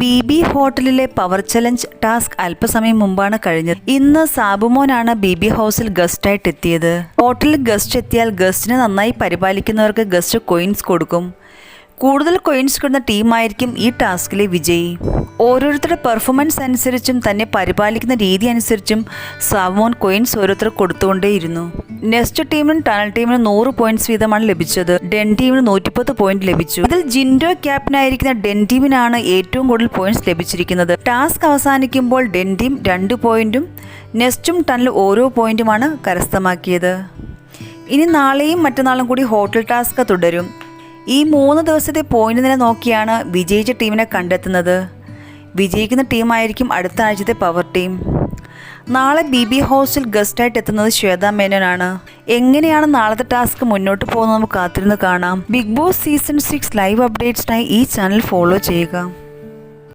B B ഹോട്ടലിലെ power challenge task അല്പസമയം മുമ്പാണ് കഴിഞ്ഞത്. ഇന്ന് സാബുമോനാണ് ബി ബി ഹൗസിൽ ഗസ്റ്റായിട്ട് എത്തിയത്. ഹോട്ടലിൽ ഗസ്റ്റ് എത്തിയാൽ ഗസ്റ്റിനെ നന്നായി പരിപാലിക്കുന്നവർക്ക് ഗസ്റ്റ് കോയിൻസ് കൊടുക്കും. കൂടുതൽ കോയിൻസ് കിട്ടുന്ന ടീമായിരിക്കും ഈ ടാസ്കിലെ വിജയി. ഓരോരുത്തരുടെ പെർഫോമൻസ് അനുസരിച്ചും തന്നെ പരിപാലിക്കുന്ന രീതി അനുസരിച്ചും സാബുമോൻ കോയിൻസ് ഓരോരുത്തർ കൊടുത്തുകൊണ്ടേയിരുന്നു. നെക്സ്റ്റ് ടീമിനും ടണൽ ടീമിനും നൂറ് പോയിന്റ്സ് വീതമാണ് ലഭിച്ചത്. ഡെൻ ടീമിന് നൂറ്റിപ്പത്ത് പോയിന്റ് ലഭിച്ചു. ഇതിൽ ജിൻഡോ ക്യാപ്റ്റനായിരിക്കുന്ന ഡെൻ ടീമിനാണ് ഏറ്റവും കൂടുതൽ പോയിന്റ്സ് ലഭിച്ചിരിക്കുന്നത്. ടാസ്ക് അവസാനിക്കുമ്പോൾ ഡെൻ ടീം രണ്ട് പോയിന്റും നെക്സ്റ്റും ടണൽ ഓരോ പോയിന്റുമാണ് കരസ്ഥമാക്കിയത്. ഇനി നാളെയും മറ്റന്നാളും കൂടി ഹോട്ടൽ ടാസ്ക് തുടരും. ഈ മൂന്ന് ദിവസത്തെ പോയിന്റ് നില നോക്കിയാണ് വിജയിച്ച ടീമിനെ കണ്ടെത്തുന്നത്. വിജയിക്കുന്ന ടീമായിരിക്കും അടുത്ത ആഴ്ചത്തെ പവർ ടീം നാളെ ബി ബി ഹൗസിൽ ഗസ്റ്റായിട്ട് എത്തുന്നത് ശ്വേത മേനോനാണ്. എങ്ങനെയാണ് നാളത്തെ ടാസ്ക് മുന്നോട്ട് പോകുന്നത് നമുക്ക് കാത്തിരുന്ന് കാണാം. Bigg Boss season six live അപ്ഡേറ്റ്സിനായി ഈ ചാനൽ ഫോളോ ചെയ്യുക.